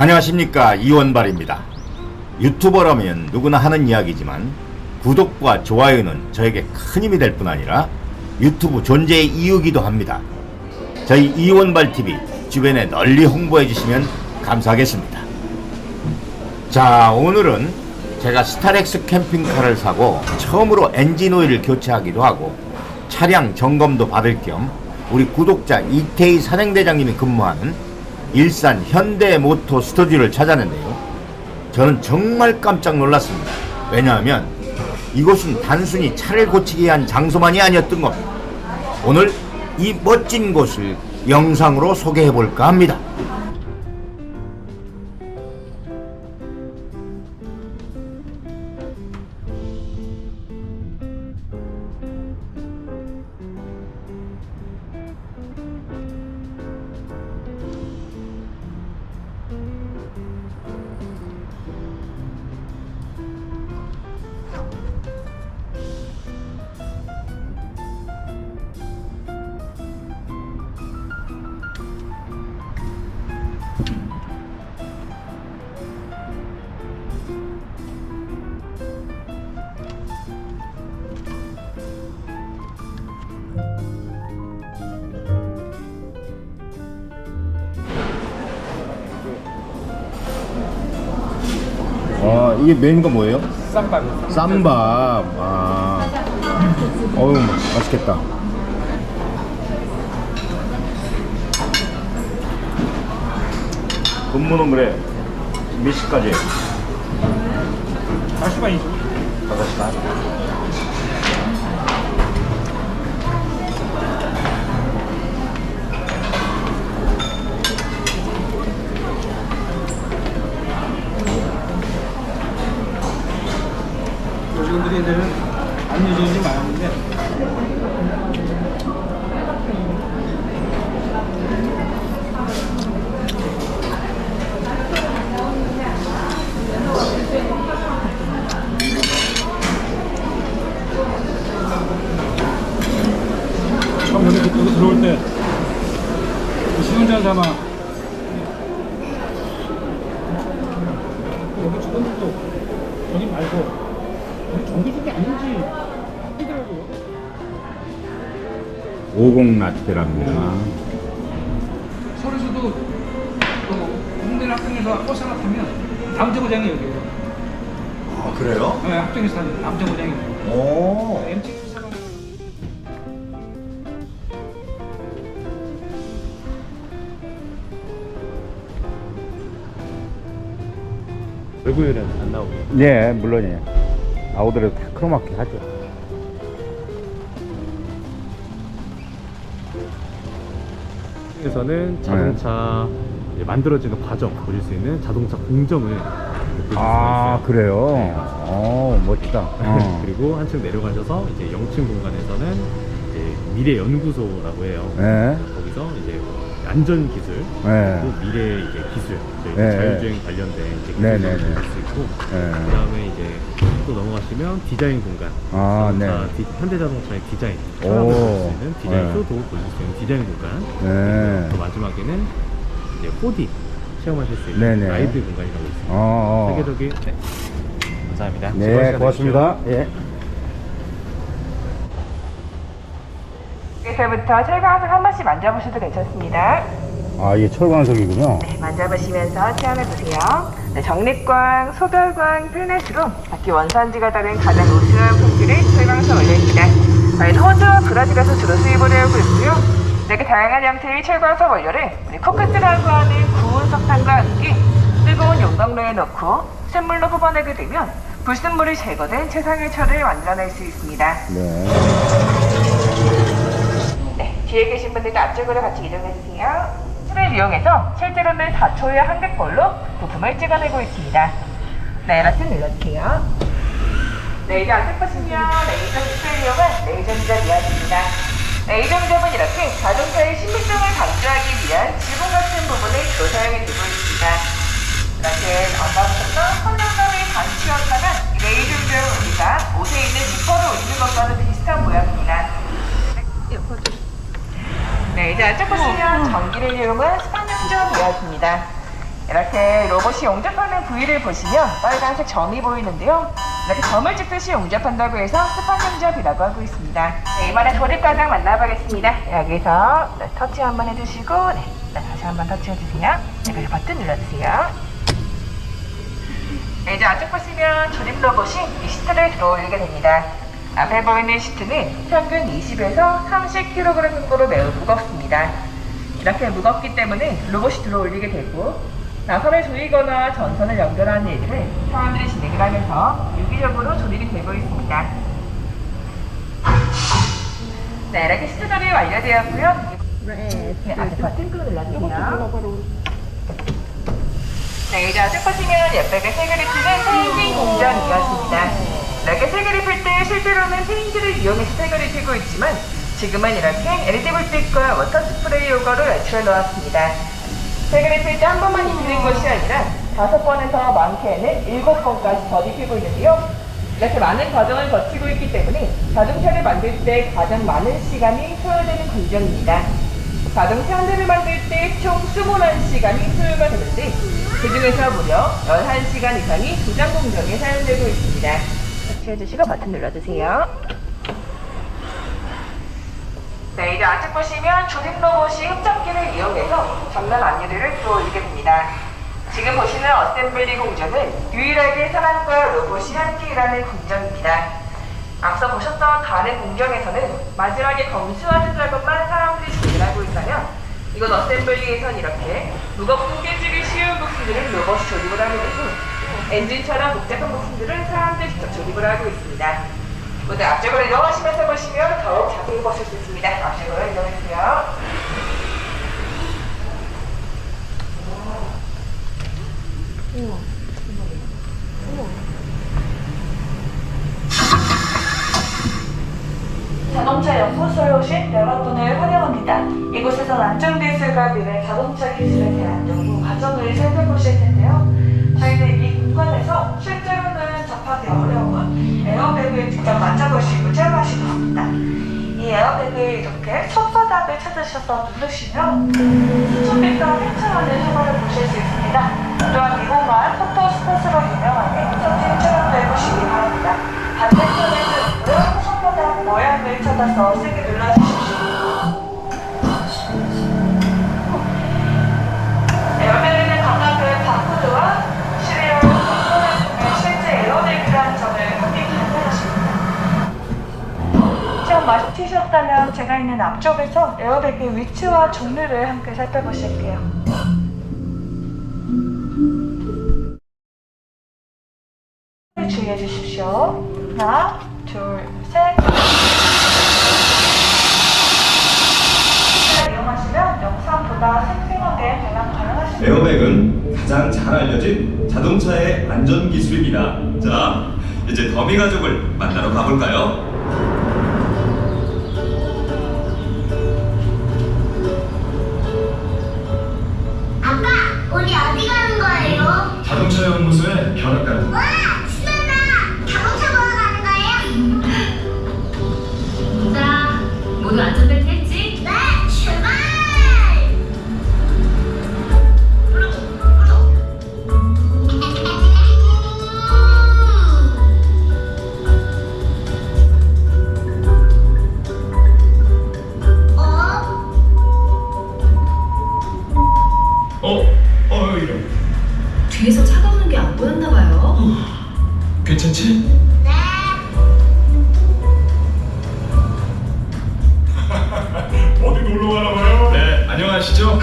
안녕하십니까 이원발입니다. 유튜버라면 누구나 하는 이야기지만 구독과 좋아요는 저에게 큰 힘이 될 뿐 아니라 유튜브 존재의 이유기도 합니다. 저희 이원발 TV 주변에 널리 홍보해 주시면 감사하겠습니다. 자 오늘은 제가 스타렉스 캠핑카를 사고 처음으로 엔진 오일을 교체하기도 하고 차량 점검도 받을 겸 우리 구독자 이태희 사장대장님이 근무하는 일산 현대모토 스튜디오를 찾았는데요. 저는 정말 깜짝 놀랐습니다. 왜냐하면 이곳은 단순히 차를 고치기 위한 장소만이 아니었던 겁니다. 오늘 이 멋진 곳을 영상으로 소개해 볼까 합니다. 이게 메인가 뭐예요? 쌈밥. 쌈밥. 아. 어우 맛있겠다. 근무는 그래. 몇 시까지? 40반이죠. 5시간. 50 라떼랍니다. 서울에서도 또 홍대 학생에서 버스 하나 타면 정거장이 여기예요. 아 그래요? 네, 학생에서 타는 다음 정거장이 오. MT 사람 외국인은 안 나오고 네 물론이에요. 나오더라도 다 크로마키 하죠. 에서는 자동차 이제 만들어지는 과정 보실 수 있는 자동차 공정을 아. 그래요? 네. 어 멋지다. 어. 그리고 한층 내려가셔서 이제 0층 공간에서는 이제 미래 연구소라고 해요. 네. 거기서 이제 안전 기술, 네. 그리고 미래 이제 기술, 저희 네. 자율주행 관련된 이제 네, 기술을 네, 네. 보실 수 있고, 네. 그다음에 이제 또 넘어가시면 디자인 공간, 아, 자동차 네. 디- 현대자동차의 디자인, 오. 볼수 있는 디자인 네. 쇼도 보실 수 있는 디자인 공간, 네. 또 마지막에는 이제 4D 체험하실 수 있는 네 네. 라이드 공간이라고 있습니다. 어, 어. 세계적인 네. 감사합니다. 즐거운 네 시간 고맙습니다. 예. 여기서부터 철광석 한 번씩 만져보셔도 괜찮습니다. 아 이게 철광석이군요. 네, 만져보시면서 체험해 보세요. 네, 적립광, 소별광, 필넷으로 바퀴 원산지가 다른 가장 우수한 품질의 철광석 원료입니다. 저희는 호주와 브라질에서 주로 수입을 해오고 있고요. 이렇게 다양한 형태의 철광석 원료를 우리 코크스라고 하는 구운 석탄과 함께 뜨거운 용광로에 넣고 샘물로 뽑아내게 되면 불순물이 제거된 최상의 철을 완전할 수 있습니다. 네. 네, 뒤에 계신 분들도 앞쪽으로 같이 이동해 주세요. 틀을 이용해서 실제로는 4초에 한 개꼴로 부품을 찍어내고 있습니다. 네, 버튼 눌러주세요. 네, 이제 앞에 보시면 레이저 흡수를 이용한 레이저 미적 이야기입니다. 레이저 미적은 이렇게 자동차의 신비성을 강조하기 위한 지붕 같은 부분을 주로 사용이 되고 있습니다. 이렇게 언더부터 선명감의 강치였다면 이 레이저 미적은 우리가 옷에 있는 니퍼를 올리는 것과도 비슷한 모양입니다. 네, 보시면 전기를 이용한 스판용조 미약입니다. 이렇게 로봇이 용접하는 부위를 보시면 빨간색 점이 보이는데요. 이렇게 점을 찍듯이 용접한다고 해서 스판 용접이라고 하고 있습니다. 네, 이번에 조립 과정 만나보겠습니다. 여기서 네, 터치 한번 해주시고, 네, 네, 다시 한번 터치해주세요. 네, 그리고 버튼 눌러주세요. 네, 이제 앞쪽 보시면 조립 로봇이 이 시트를 들어 올리게 됩니다. 앞에 보이는 시트는 평균 20에서 30kg 정도로 매우 무겁습니다. 이렇게 무겁기 때문에 로봇이 들어 올리게 되고 나선을 조이거나 전선을 연결하는 일들을 사람들이 진행을 하면서 유기적으로 조립이 되고 있습니다. 네, 이렇게 시트 조립이 완료되었고요. 네, 앞에 버튼 꾹 눌러주세요. 네, 이제 아직 보시면 옆벽에 세그리프는 페인팅 공정이었습니다. 이렇게 세그리플 때 실제로는 페인트를 이용해서 세그리 피고 있지만 지금은 이렇게 LED 불빛과 워터 스프레이 효과로 연출해 놓았습니다. 세그리플 때한 번만 입히는 것이 아니라 다섯 번에서 많게는 일곱 번까지 더 입히고 있는데요. 이렇게 많은 과정을 거치고 있기 때문에 자동차를 만들 때 가장 많은 시간이 소요되는 공정입니다. 자동차 한 대를 만들 때 총 21시간이 소요가 되는데 그 중에서 무려 11시간 이상이 도장 공정에 사용되고 있습니다. 터치해주시고 버튼 눌러주세요. 네, 이제 아직 보시면 조립 로봇이 흡착기를 이용해서 전면 안유리를 들어올리게 됩니다. 지금 보시는 어셈블리 공정은 유일하게 사람과 로봇이 함께 일하는 공정입니다. 앞서 보셨던 다른 공정에서는 마지막에 검수하는 작업만 사람들이 진행을 하고 있다면 이곳 어셈블리에선 이렇게 무겁고 깨지기 쉬운 부품들은 로봇이 조립을 하게 되고 엔진처럼 복잡한 부품들은 사람들이 직접 조립을 하고 있습니다. 모두 앞쪽으로 이동하시면서 보시면 더욱 자세히 보실 수 있습니다. 앞쪽으로 이동해주세요. 자동차 연구소에 오신 여러분을 환영합니다. 이곳에선 안전기술과 미래 자동차 기술에 대한 연구 과정을 살펴보실 텐데요. 저희는 이 공간에서 실제로는 접하기 어려운 에어백을 직접 만져보시고 체험하시고 합니다. 이 에어백을 이렇게 손바닥을 찾으셔서 누르시면 수초빛과 팽창하는 효과를 보실 수 있습니다. 또한 이 공간 포토 스팟으로 유명하니 사진 촬영도 해보시기 바랍니다. 반대편에도 있고요. 손바닥 모양을 찾아서 세게 눌러주십시오. 마치셨다면 제가 있는 앞쪽에서 에어백의 위치와 종류를 함께 살펴보실게요. 주의해 주십시오. 하나, 둘, 셋. 에어백은 가장 잘 알려진 자동차의 안전 기술입니다. 자, 이제 더미 가족을 만나러 가볼까요? 네, 안녕하시죠?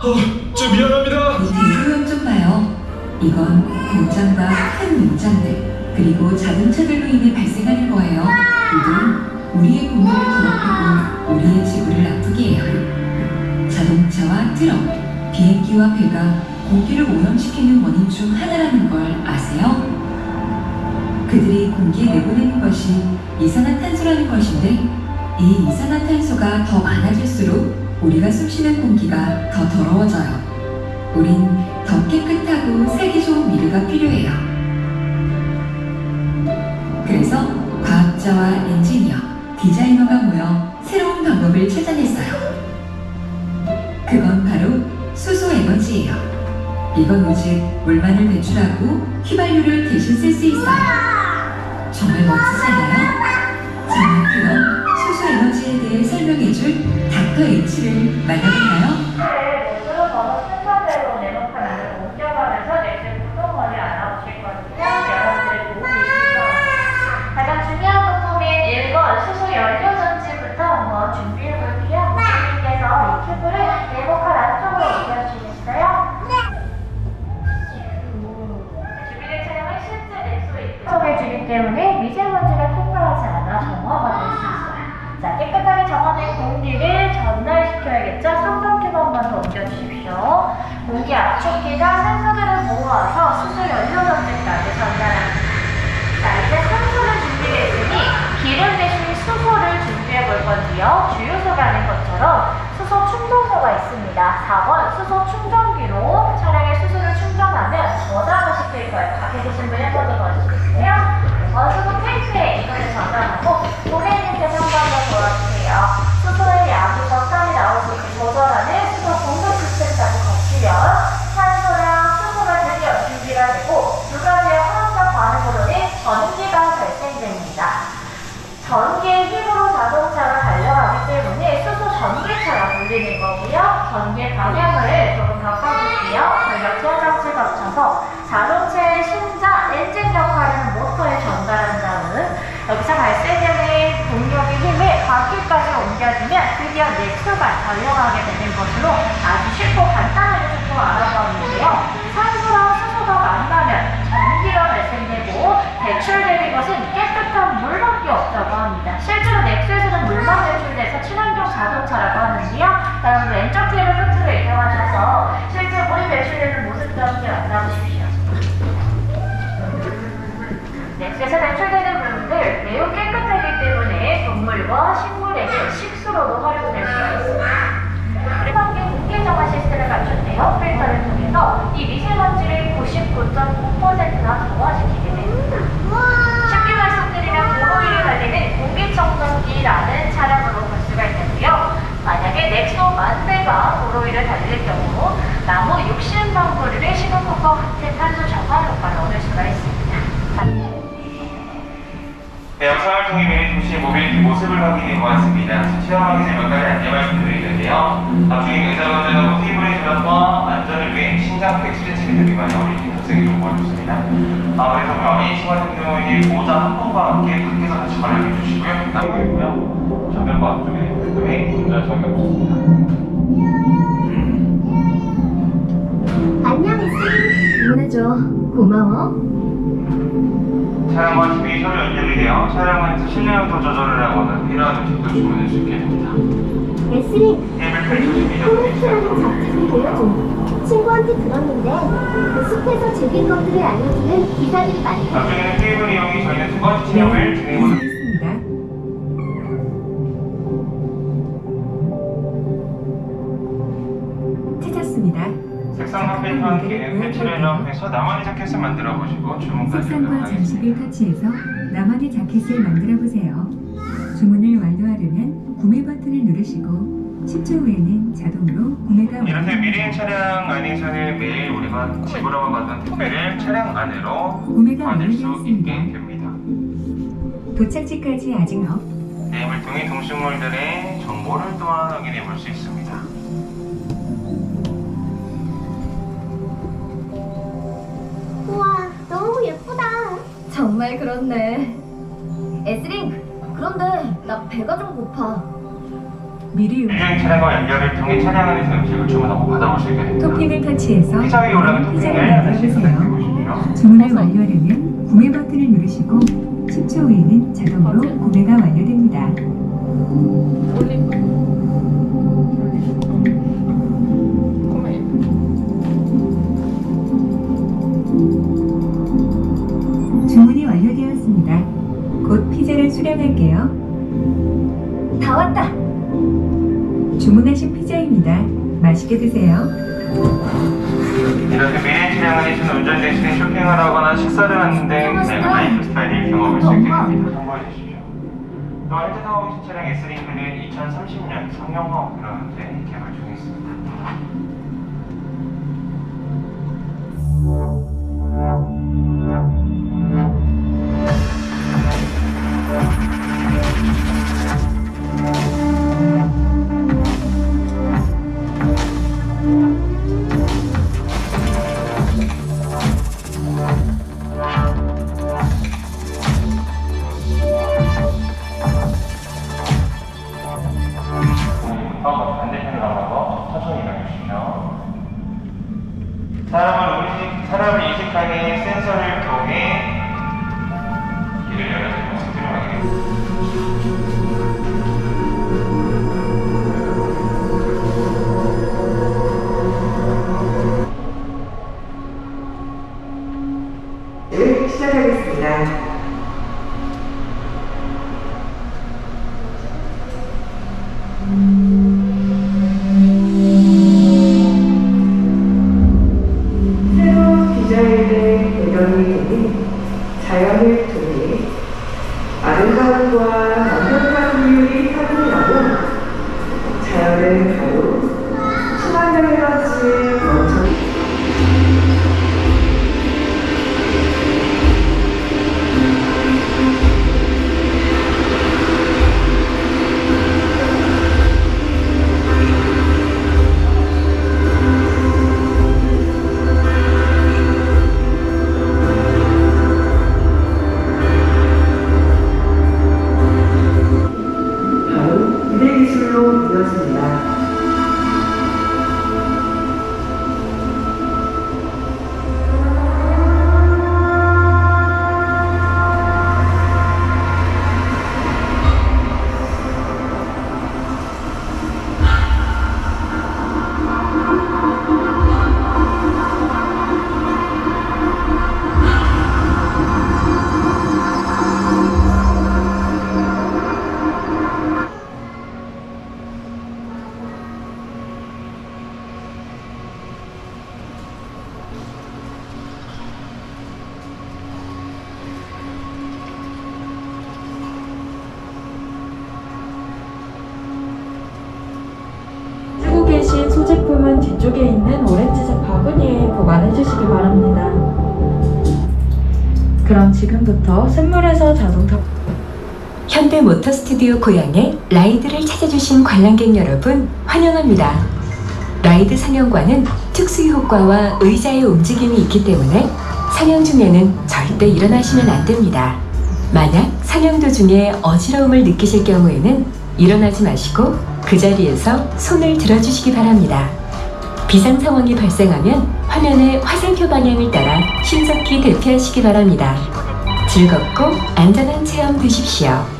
어, 저 미안합니다. 모두 소용 좀 봐요. 이건 공장과 큰 문장들 그리고 자동차들로 인해 발생하는 거예요. 이들 우리의 공기를 더럽히고 우리의 지구를 아프게 해요. 자동차와 트럭, 비행기와 배가 공기를 오염시키는 원인 중 하나라는 걸 아세요? 그들이 공기에 내보내는 것이 이산화탄소라는 것인데 이 이산화탄소가 더 많아질수록 우리가 숨쉬는 공기가 더 더러워져요. 우린 더 깨끗하고 살기 좋은 미래가 필요해요. 그래서 과학자와 엔지니어, 디자이너가 모여 새로운 방법을 찾아냈어요. 그건 바로 수소 에너지예요. 이건 오직 물만을 배출하고 휘발유를 대신 쓸 수 있어요. 않아요? 자, 그럼 수소 에너지에 대해 설명해줄 닥터 H를 만나볼까요? 주기 때문에 미세먼지가 통과하지 않아 정화가 될수 있어요. 자, 깨끗하게 정화된 공기를 전달시켜야겠죠? 3번 큐브 한번 더 옮겨주십시오. 공기 압축기가 산소들을 모아서 수소 연료 전지까지 전달합니다. 자, 이제 산소를 준비했으니 기름 대신 수소를 준비해 볼 건데요. 주유소가 아닌 것처럼 수소 충전소가 있습니다. 4번 수소 충전기로 수소를 충전하면 저장을 시킬 거예요. 밖에 계신 분 한번 더 봐주시겠어요? 어, 수소 탱크에 이거를 저장하고 번더 도와주세요. 수소의 양이 적당히 있게 조절하는 드디어 넥스가 달려가게 되는 것으로 아주 쉽고 간단하게 조금 알아봤는데요. 산소랑 수소가 만나면 전기가 발생되고 배출되는 것은 깨끗한 물밖에 없다고 합니다. 실제로 넥스에서는 물만 배출돼서 친환경 자동차라고 하는데요. 여러분 왼쪽 뒤로 끝으로 이동하셔서 실제 물이 배출되는 모습도 함께 만나보십시오. 넥스에서 배출되는 물들 매우 깨끗하기 때문에 동물과 식물 에게 식수로도 활용될 수가 있습니다. 환경 공기 정화 시스템을 갖춘데요. 필터를 통해서 이 미세먼지를 99.9%나 정화시키게 됩니다. 쉽게 말씀드리면 도로위를 달리는 공기청정기라는 차량으로 볼 수가 있는데요. 만약에 넥소 만 대가 도로 위를 달릴 경우 나무 60만 그루를 심은 것과 같은 탄소 정화 효과를 얻을 수가 있습니다. 네, 영상을 통해 매일 도시 모빌리티 모습을 확인해 보았습니다. 체험하기 전에 몇 가지 안내 말씀드리는데요. 나중에 의사관절하고 테이블의 조작과 안전을 위해 신장 177mm 미만의 어린이 탑승이 요구해줬습니다. 아, 그래서 우리 어린이 친구 같은 경우에 모자 한 번과 함께 밖에서 같이 관리해 주시고요. 남기고요. 전면과 앞쪽에 별도의 운전 적용 없습니다. 안녕, 이슬. 응원해줘. 고마워. 차량과 TV 소리 연결이 되어 차량 안에서 실내 온도 조절을 하거나 필요한 음식도 주문할 수 있게 됩니다. 에스링, 테이블 펼쳐주기 전 홈레스토랑은 잡지를 보여줘. 친구한테 들었는데 그 숲에서 즐길 것들을 알려주는 기사들이 많대. 나중에는 테이블 이용이 저희는 두 번째 체험을 진행해보도록. 찾았습니다. 색상 화폐 함께 패치를 연합해서 나만의 자켓을 만들어 보시고 주문까지 색상과. 장식을 터치해서 나만의 자켓을 만들어 보세요. 주문을 완료하려면 구매 버튼을 누르시고 10초 후에는 자동으로 구매가 이렇게 완료됩니다. 미리인 차량 안에서는 매일 우리가 집으로 가던 택배를 차량 안으로 구매가 받을 수. 있게 됩니다. 도착지까지 아직 업. 네임을 통해 동식물들의 정보를 또한 확인해 볼 수 있습니다. 정말 그렇네. 에스링, 그런데 나 배가 좀 고파. 미리 유행 차량과 연결을 통해 차량 안에서 음식을 주문하고 받아볼 수 있게 됩니다. 토핑을 터치해서 피자 위에 올라간 피자를 토핑을 다시 선택해 만들어보세요. 보십시오. 주문을 완료하려면 구매 버튼을 누르시고 10초 후에는 자동으로 구매가 완료됩니다. 주문 완료되었습니다. 곧 피자를 수령할게요. 다 왔다. 주문하신 피자입니다. 맛있게 드세요. 이렇게 미래 차량 안에서는 운전 대신에 쇼핑을 하거나 식사를 하는 등 다양한 라이프 스타일을 경험할 수 있게 됩니다. 참고해 주십시오. 현재 타고 계신 차량 S링크는 2030년 상용화업으로 현재 개발 중에 있습니다. 한번 뒤쪽에 있는 오렌지색 바구니에 보관해 주시기 바랍니다. 그럼 지금부터 샘물에서 자동차 현대 모터 스튜디오 고향에 라이드를 찾아주신 관람객 여러분 환영합니다. 라이드 상영관은 특수 효과와 의자의 움직임이 있기 때문에 상영 중에는 절대 일어나시면 안 됩니다. 만약 상영 도중에 어지러움을 느끼실 경우에는 일어나지 마시고 그 자리에서 손을 들어주시기 바랍니다. 비상 상황이 발생하면 화면의 화살표 방향을 따라 신속히 대피하시기 바랍니다. 즐겁고 안전한 체험 되십시오.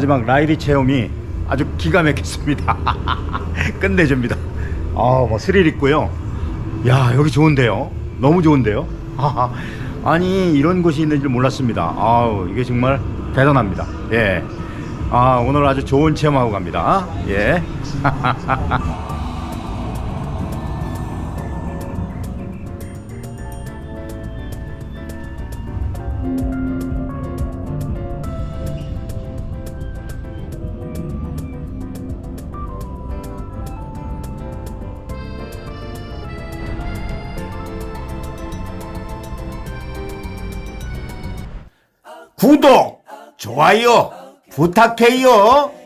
마지막 라이드 체험이 아주 기가 막혔습니다. 끝내줍니다. 아, 뭐 스릴 있고요. 야, 여기 좋은데요. 너무 좋은데요. 아니, 이런 곳이 있는 줄 몰랐습니다. 아우, 이게 정말 대단합니다. 예. 아, 오늘 아주 좋은 체험하고 갑니다. 예. 좋아요 부탁해요.